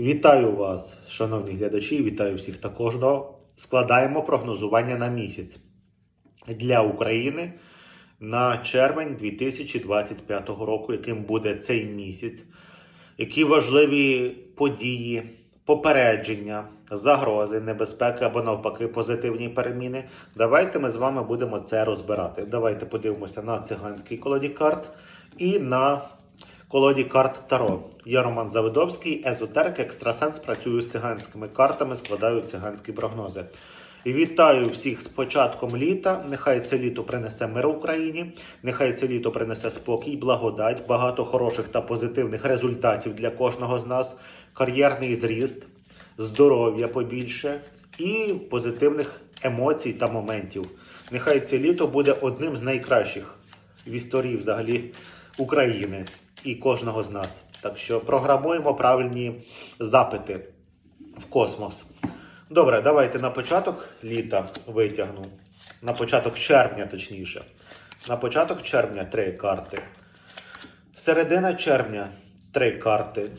Вітаю вас, шановні глядачі, вітаю всіх та кожного. Складаємо прогнозування на місяць для України на червень 2025 року, яким буде цей місяць, які важливі події, попередження, загрози, небезпеки або навпаки позитивні переміни. Давайте ми з вами будемо це розбирати. Давайте подивимося на циганський колоді карт і на колоді карт Таро. Я Роман Завидовський, езотерик, екстрасенс, працюю з циганськими картами, складаю циганські прогнози. Вітаю всіх з початком літа. Нехай це літо принесе мир Україні, нехай це літо принесе спокій, благодать, багато хороших та позитивних результатів для кожного з нас, кар'єрний зріст, здоров'я побільше і позитивних емоцій та моментів. Нехай це літо буде одним з найкращих в історії взагалі України і кожного з нас. Так що програмуємо правильні запити в космос. Добре, давайте на початок літа витягну. На початок червня, точніше. На початок червня три карти. Середина червня три карти.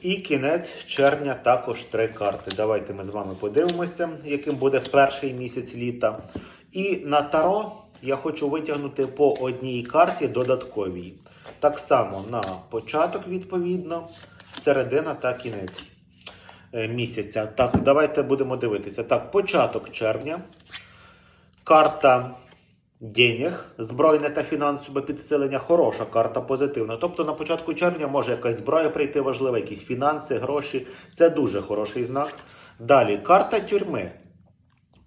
І кінець червня також три карти. Давайте ми з вами подивимося, яким буде перший місяць літа. І на таро я хочу витягнути по одній карті додатковій. Так само на початок, відповідно, середина та кінець е, місяця. Так, давайте будемо дивитися. Так, початок червня. Карта денег, збройне та фінансове підсилення, хороша карта, позитивна. Тобто на початку червня може якась зброя прийти важлива, якісь фінанси, гроші. Це дуже хороший знак. Далі карта тюрми.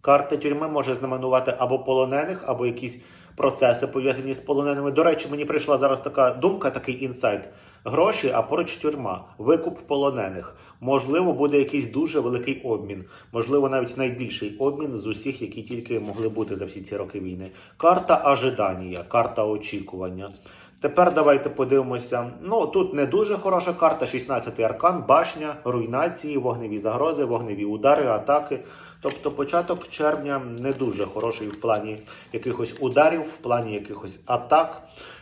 Карта тюрми може знаменувати або полонених, або якісь процеси пов'язані з полоненими. До речі, мені прийшла зараз така думка, такий інсайт. Гроші, а поруч тюрма, викуп полонених. Можливо, буде якийсь дуже великий обмін. Можливо, навіть найбільший обмін з усіх, які тільки могли бути за всі ці роки війни. Карта ожидання, карта очікування. Тепер давайте подивимося. Ну тут не дуже хороша карта. 16-й аркан, башня, руйнації, вогневі загрози, вогневі удари, атаки. Тобто початок червня не дуже хороший в плані якихось ударів, в плані якихось атак.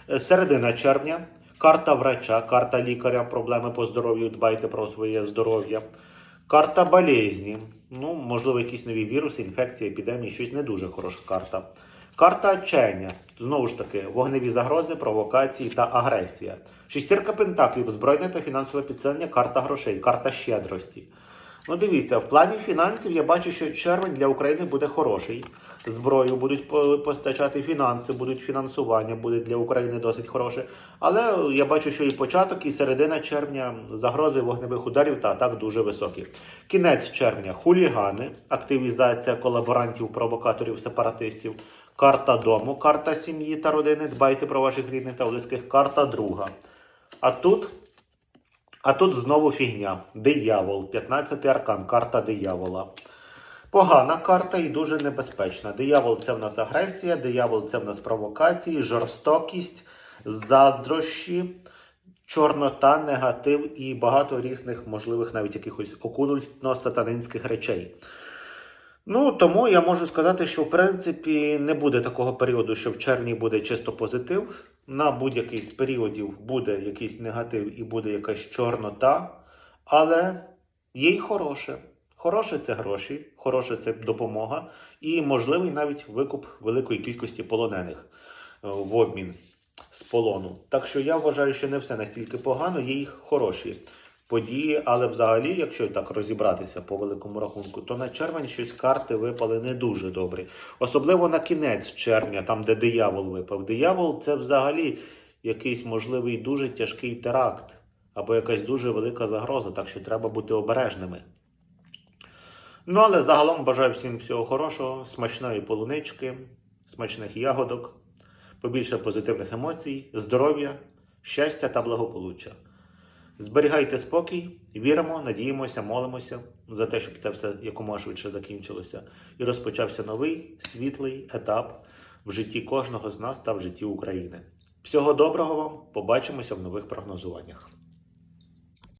Е, Середина червня. Карта врача, карта лікаря, проблеми по здоров'ю, дбайте про своє здоров'я. Карта болезні. Ну, можливо, якісь нові віруси, інфекції, епідемії, щось не дуже хороша карта. Карта отчаяння. Знову ж таки, вогневі загрози, провокації та агресія. Шістірка пентаклів, збройне та фінансове підсилення, карта грошей, карта щедрості. Ну, дивіться, в плані фінансів я бачу, що червень для України буде хороший. Зброю будуть постачати фінанси, будуть фінансування, буде для України досить хороше. Але я бачу, що і початок, і середина червня загрози вогневих ударів та атак дуже високі. Кінець червня хулігани, активізація колаборантів, провокаторів, сепаратистів. Карта дому, карта сім'ї та родини. Дбайте про ваших рідних та близьких. Карта друга. А тут а тут знову фігня. Диявол, 15-й аркан, карта диявола. Погана карта і дуже небезпечна. Диявол це в нас агресія, диявол це в нас провокації, жорстокість, заздрощі, чорнота, негатив і багато різних, можливих навіть якихось окультно-сатанинських речей. Ну, тому я можу сказати, що в принципі не буде такого періоду, що в червні буде чисто позитив. На будь-який з періодів буде якийсь негатив і буде якась чорнота. Але є й хороше. Хороше це гроші, хороше це допомога і можливий навіть викуп великої кількості полонених е, в обмін з полону. Так що я вважаю, що не все настільки погано, є й хороші події, але взагалі, якщо так розібратися по великому рахунку, то на червень щось карти випали не дуже добрі. Особливо на кінець червня, там де диявол випав. Диявол це взагалі якийсь можливий дуже тяжкий теракт або якась дуже велика загроза, так що треба бути обережними. Ну, але загалом бажаю всім всього хорошого, смачної полунички, смачних ягодок, побільше позитивних емоцій, здоров'я, щастя та благополуччя. Зберігайте спокій, віримо, надіємося, молимося за те, щоб це все якомога швидше закінчилося і розпочався новий світлий етап в житті кожного з нас та в житті України. Всього доброго вам, побачимося в нових прогнозуваннях.